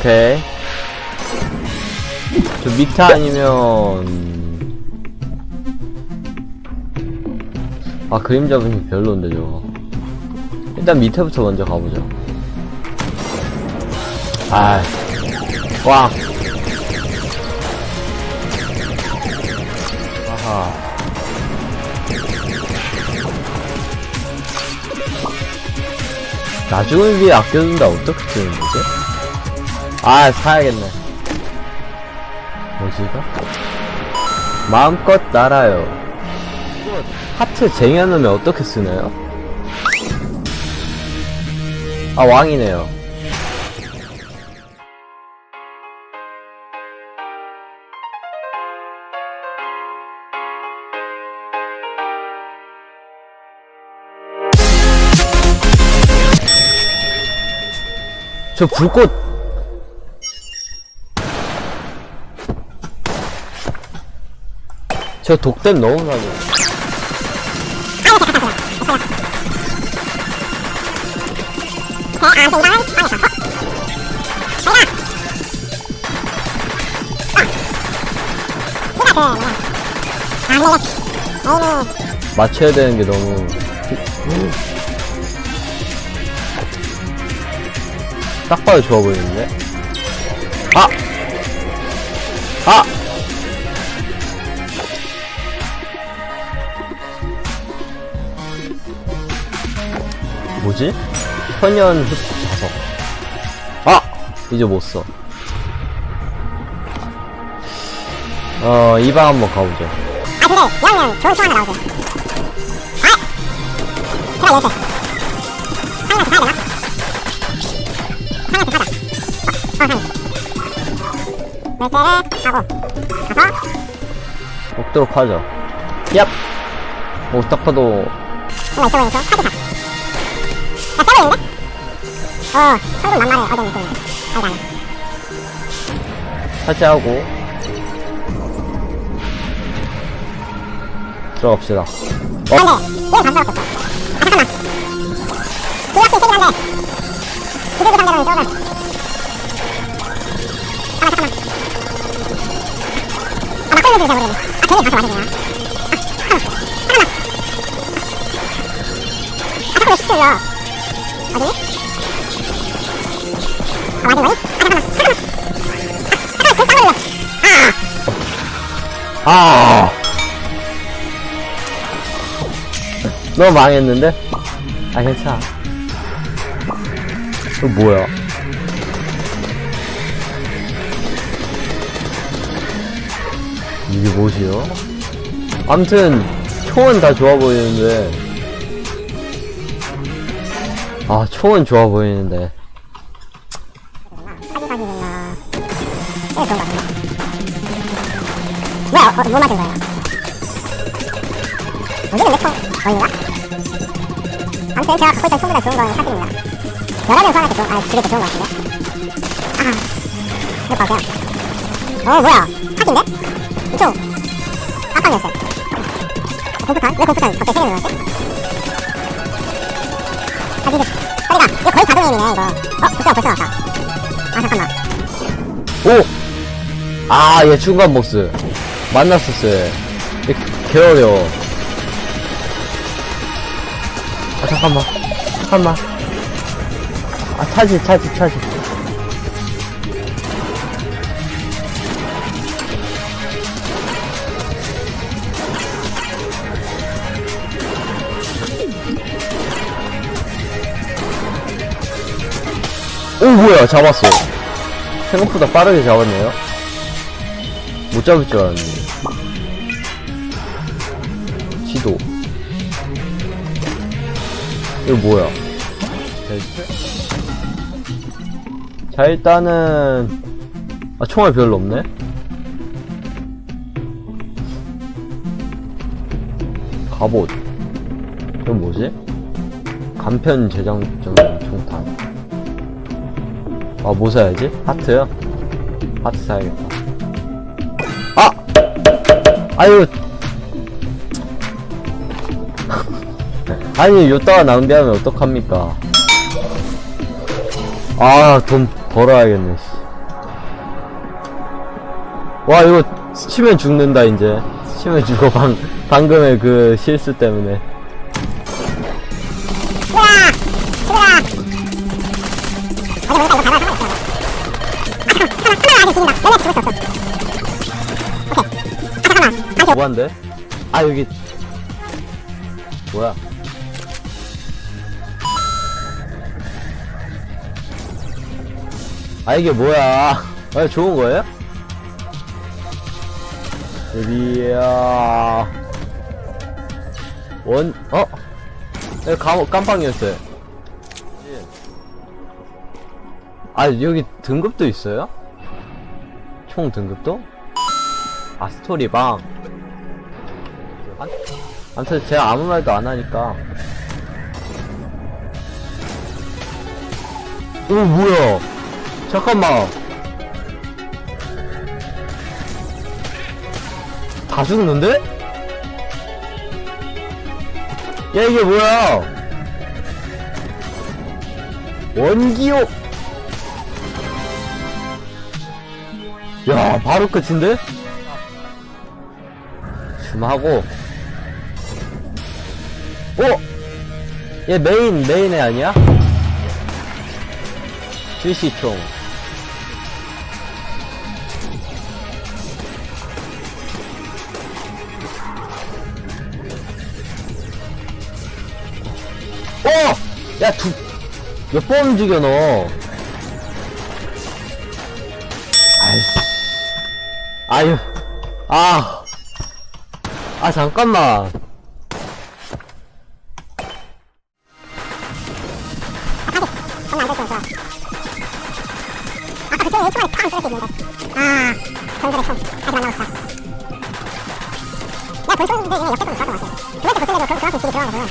오케이. 저 밑에 아니면 아 그림자 분이 별론데 저거. 일단 밑에부터 먼저 가보죠. 아, 꽝. 아하. 나중을 위해 아껴둔다 어떻게 쓰는 거지? 아 사야겠네 뭐지 이거? 마음껏 날아요 하트 쟁여놓으면 어떻게 쓰나요? 아 왕이네요 저 불꽃 저 독댐 너무 나죠 맞춰야 되는 게 너무 딱 봐도 좋아 보이는데 아! 아! 뭐지? 천연 흡 자석. 아! 이제 못 써. 어, 이 방 한번 가보죠. 아 근데 영영 좋은 초 하나 나오지 아! 제가 열쇠 상인한테 사야 되나? 상인한테 사자 어, 어 열쇠를 하고 가서 먹도록 하죠. 얍! 오, 딱 봐도. 이거 있어 보이는 초 카드 사 어, 성분 만만해 어제 느낌이 아니다 아니다 사죄하고. 들어갑시다. 어? 근데 얘는 감사할 거 없어 아 잠깐만. 그 역시 세긴 한데. 기술부 상대로는 조금 잠깐만 잠깐만. 아 막걸리 들자 모르겠네 아 괜히 가서 마시냐 아 잠깐만. 아 자꾸 왜 어디? 아? 아 잠깐만. 아 잠깐만 그 싸버려 아! 너무 망했는데? 아, 괜찮아. 이거 뭐야? 이게 뭐지요? 암튼, 총은 다 좋아 보이는데. 아, 총은 좋아 보이는데. 좋은 거 같은데 뭐야 어, 뭐 맞은 거야 여기는 내총 걸리나? 아무튼 제가 갖고 있던 총보다 좋은 건 사실입니다 여러 명 좋은 아 그게 더 좋은 거 같은데 아 이거 봐세요 어 뭐야 사기인데? 이총 깜빡 열쇠 공포탄? 왜 공포탄 갑자기 생겨나지? 아 근데 소리가 이거 거의 자동임이네 이거 어 벌써 벌써 나왔다 아 잠깐만 오! 아, 얘 중간 보스. 만났었어요. 얘 개 어려워. 아, 잠깐만. 잠깐만. 아, 차지, 차지, 차지. 오, 뭐야, 잡았어. 생각보다 빠르게 잡았네요. 못 잡을 줄 알았는데. 지도. 이거 뭐야? 자, 일단은, 아, 총알 별로 없네? 갑옷. 이건 뭐지? 간편 제장점 총탄. 아, 뭐 사야지? 하트요? 하트 사야겠다. 아유. 아니 요따가 낭비하면 어떡합니까? 아 돈 벌어야겠네 와 이거 스치면 죽는다 이제. 스치면 죽어 방, 방금의 그 실수 때문에. 뭐한데? 아 여기 뭐야 아 이게 뭐야 아 좋은 거예요? 드디어 원 어? 네, 감, 깜빵이었어요 아 여기 등급도 있어요? 총 등급도? 아 스토리방 아, 아무튼 제가 아무 말도 안 하니까. 오 뭐야? 잠깐만. 다 죽는데? 야 이게 뭐야? 원기호. 야 바로 끝인데? 좀 하고 어? 얘 메인 메인 애 아니야? 실시총 어! 야, 두, 몇 번 움직여, 너. 아이씨. 아유. 아. 아, 잠깐만. 그쪽에 1초만에 팡 쏠수 있는데. 아, 정글의 총. 아직 안 나왔다. 내가 본총인데 얘네 역대급 좋았던 것 같아. 두 번째 보스에도 그, 그만큼 딜이 들어간 거 보면.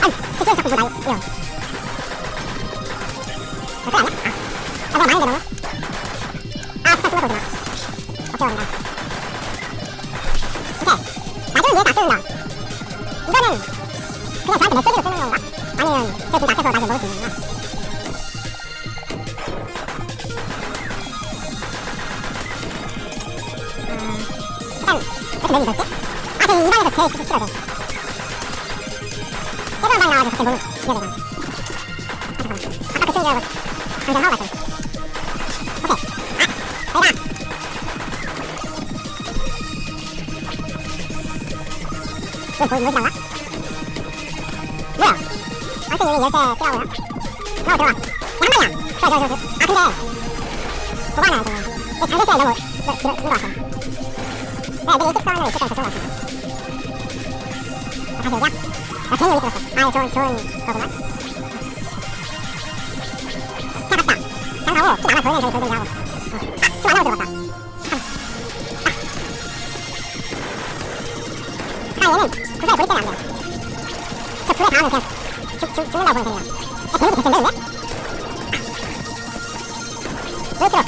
아니, 그쪽에 자꾸 뭐 날, 이거. 그거 아니야? 아, 아, 내가 많은데 너무? 아, 스타 오지 마. 오케이, 온다. 오케이. 나중에 얘가 안 쓰는다. 이거는 그냥 저한테 메시지로 쓰는 건가? 아니면 저 진짜 앞에서 나중에 먹을 수 있는 건가? 메뉴 있었지? 아, 저 이방에서 제일 싫- 싫어져. 새로운 방이 나와가지고 갑자기 몸을 비벼대잖아. 아, 잠깐만. 아까 그쪽이라고 방전하고 갔잖아. 오케이. 아, 내가. 이거 뭐, 뭐지 나와? 뭐야? 아무튼 여기 열쇠 필요하고요. 나와 들어와. 야, 한 방이야. 저, 저, 저, 저. 아, 근데. 보관해야 돼. 이거 장비실에 너무, 너, 들어, 같 아. 네, 내 일직선으로 있을 때부터 좋은 것 같아. 아, 여기야? 나 괜히 여기 들었어. 아, 좋은, 좋은 거구만. 자. 어.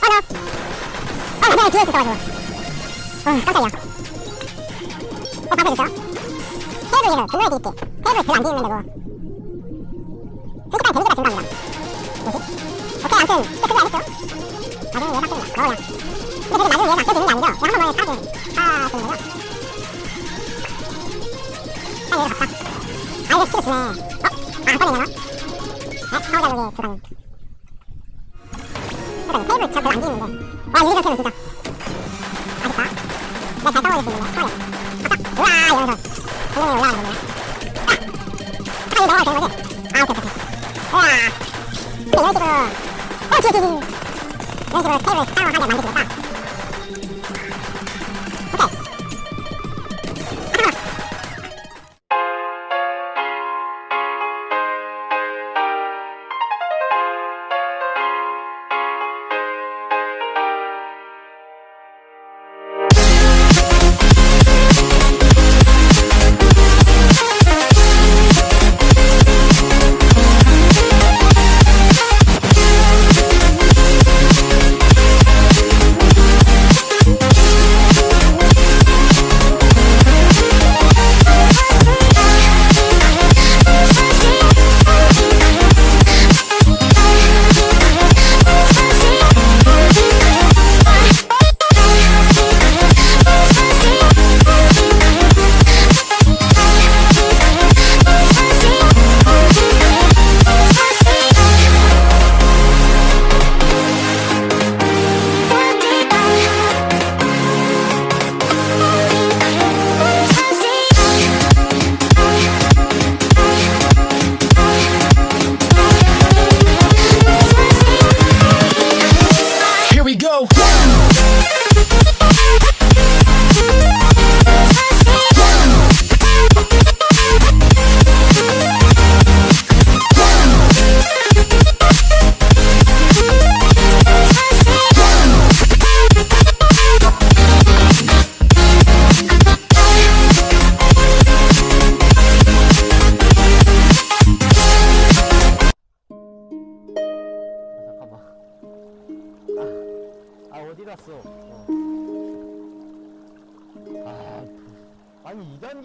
아. 아. 아, 그냥 아, 어, 너. 어, 내가 뒤에 있었어가지고. 어, 깜짝이야. 어, 줬어? 테이블 위로 분노의 뒤집기. 테이블 별로 안 뒤집는데, 뭐. 순식간에 데미지가 증가합니다. 뭐지? 오케이, 아무튼, 쉽게 크게 알겠죠? 나중에 얘가. 어, 야. 근데 지금 나중에 얘가 껴주는 게 아니죠? 그냥 한번 뭐에 사주는, 사주는 거죠? 딱 여기로 갔다. 아, 이거 스킬을 주네. 어? 아, 안 꺼내냐, 너? 네, 사오자국의 불가능. 그러니까 테이블 저 별로 안 뒤집는데. 와, 유리가 켜면 진짜. 아! 아, 이런 식으로, 어, 뒤에, 뒤에. 이런 식으로 테이블 싸움하게 만들어주겠다.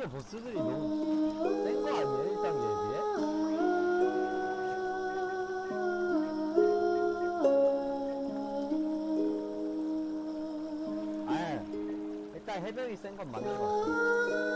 1단계 보스들이 너무 센 거 아니에요? 1단계에 비해? 아, 일단 해병이 센 건 맞는 것 같아.